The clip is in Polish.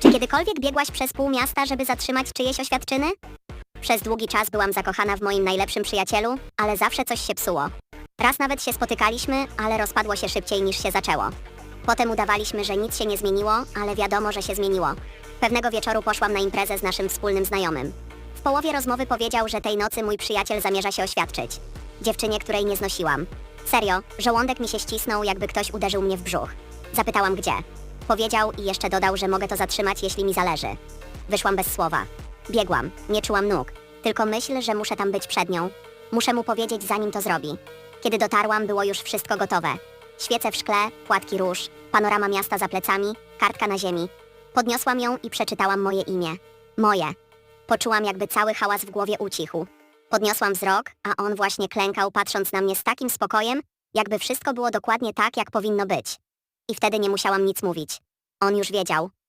Czy kiedykolwiek biegłaś przez pół miasta, żeby zatrzymać czyjeś oświadczyny? Przez długi czas byłam zakochana w moim najlepszym przyjacielu, ale zawsze coś się psuło. Raz nawet się spotykaliśmy, ale rozpadło się szybciej niż się zaczęło. Potem udawaliśmy, że nic się nie zmieniło, ale wiadomo, że się zmieniło. Pewnego wieczoru poszłam na imprezę z naszym wspólnym znajomym. W połowie rozmowy powiedział, że tej nocy mój przyjaciel zamierza się oświadczyć. Dziewczynie, której nie znosiłam. Serio, żołądek mi się ścisnął, jakby ktoś uderzył mnie w brzuch. Zapytałam gdzie. Powiedział i jeszcze dodał, że mogę to zatrzymać, jeśli mi zależy. Wyszłam bez słowa. Biegłam, nie czułam nóg. Tylko myśl, że muszę tam być przed nią. Muszę mu powiedzieć, zanim to zrobi. Kiedy dotarłam, było już wszystko gotowe. Świece w szkle, płatki róż, panorama miasta za plecami, kartka na ziemi. Podniosłam ją i przeczytałam moje imię. Moje. Poczułam, jakby cały hałas w głowie ucichł. Podniosłam wzrok, a on właśnie klękał, patrząc na mnie z takim spokojem, jakby wszystko było dokładnie tak, jak powinno być. I wtedy nie musiałam nic mówić. On już wiedział.